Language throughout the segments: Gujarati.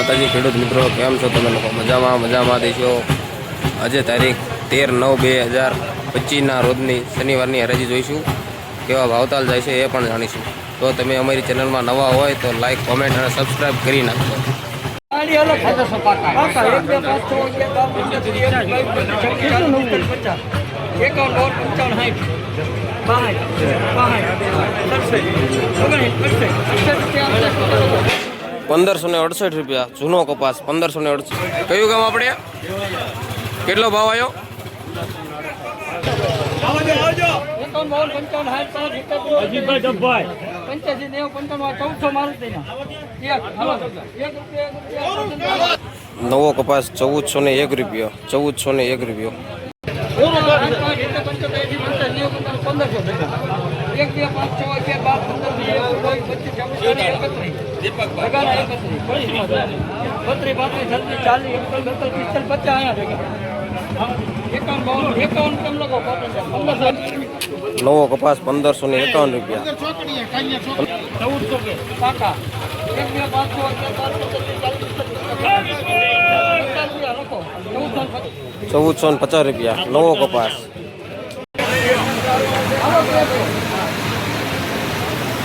માતાજી ખેડૂત મિત્રો કેમ છો તમે લોકો? મજામાં મજામાં દેશો. આજે તારીખ તેર નવ બે હજાર પચીસના રોજની શનિવારની હરાજી જોઈશું. કેવા ભાવતાલ જાય છે એ પણ જાણીશું. તો તમે અમારી ચેનલમાં નવા હોય તો લાઈક કોમેન્ટ અને સબસ્ક્રાઈબ કરી નાખજો. એકાવન બાવન પંચાવન સાઠ બાસઠ બાસઠ સડસઠ ઓગણીસ અડસઠ. અડસઠ રૂપિયા. પંદરસો ને અડસઠ રૂપિયા. જૂનો કપાસ, પંદરસો ને અડસઠ. કયું ગામ આપણે? કેટલો ભાવ આવ્યો? નેવું કપાસ ચૌદસો ને એક રૂપિયો. ચૌદસો ને એક રૂપિયો. એક બે પાંચ છ અગિયાર બાર, પંદર વીસ એકવીસ બાવીસ પચીસ છવ્વીસ એકત્રીસ ભેગાના એકત્રીસ બત્રીસ પાંત્રીસ છત્રીસ ચાલીસ એકતાલીસ બેતાલીસ પિસ્તાલીસ પચાસ અહીંયા ભેગા એકાવન બાવન એકાવન કેમ લોકો પંદરસો નવો કપાસ પંદરસો ને એકાવન રૂપિયા ચૌદસો કે કાકા એક બે પાંચ છ અગિયાર બાર પંદર વીસ ચાલીસ પિસ્તાલીસ પચાસ રૂપિયા લખો ચૌદસો ને પચાસ ચૌદસો ને પચાસ રૂપિયા નવો કપાસ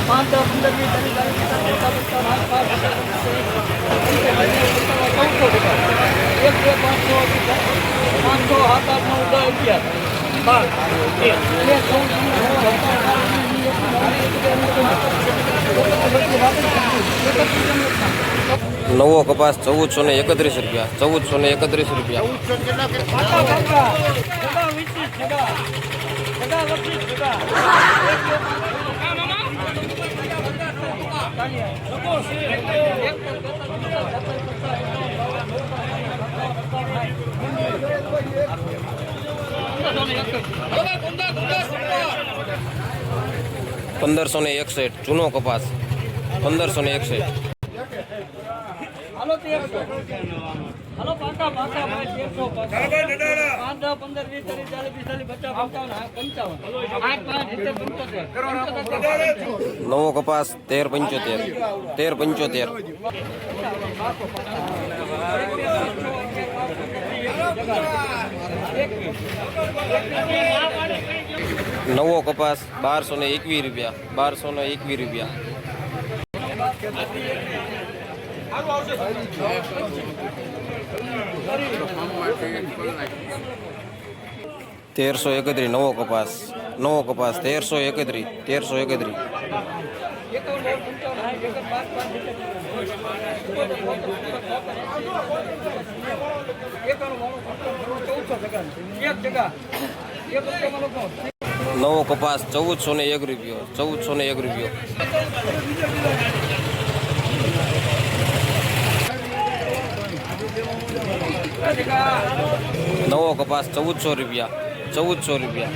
પાંચ દસ પચાસ પચાસ ટકા એક પાંચસો છ પાંચ છ સાત આઠ નવ દસ ચૌદ નવો ને એકત્રીસ રૂપિયા ચૌદસો ને એકત્રીસ રૂપિયા પંદરસો ને એકસઠ જૂનો કપાસ. પંદરસો ને એકસઠ. હાલો પાકા પાકા ભાઈ નવો કપાસ તેર, પંચોતેર. તેર, પંચોતેર. નવો કપાસ બારસો ને એકવીસ રૂપિયા, બારસો ને એકવીસ રૂપિયા. તેરસો એકત્રીસ, નવો કપાસ નવો કપાસ, તેરસો એકત્રીસ તેરસો એકત્રીસ. નવો કપાસ ચૌદસો ને એક રૂપિયો, ચૌદસો ને એક રૂપિયો. નવો કપાસ ચૌદસો રૂપિયા ચૌદસો રૂપિયા.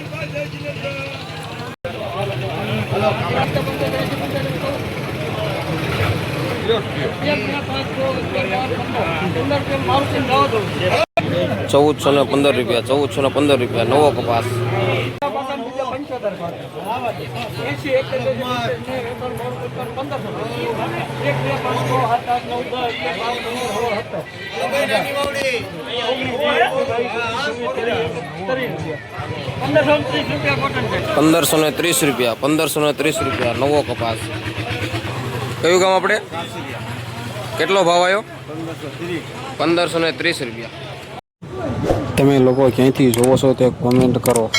ચૌદસો ને પંદર રૂપિયા, ચૌદસો ને પંદર રૂપિયા, નવો કપાસ. પંદરસો ને ત્રીસ રૂપિયા, પંદરસો ને ત્રીસ રૂપિયા, નવો કપાસ. કયું ગામ આપણે? કેટલો ભાવ આવ્યો? પંદરસો ને ત્રીસ રૂપિયા. તમે લોકો ક્યાંથી જોવો છો તે કોમેન્ટ કરો.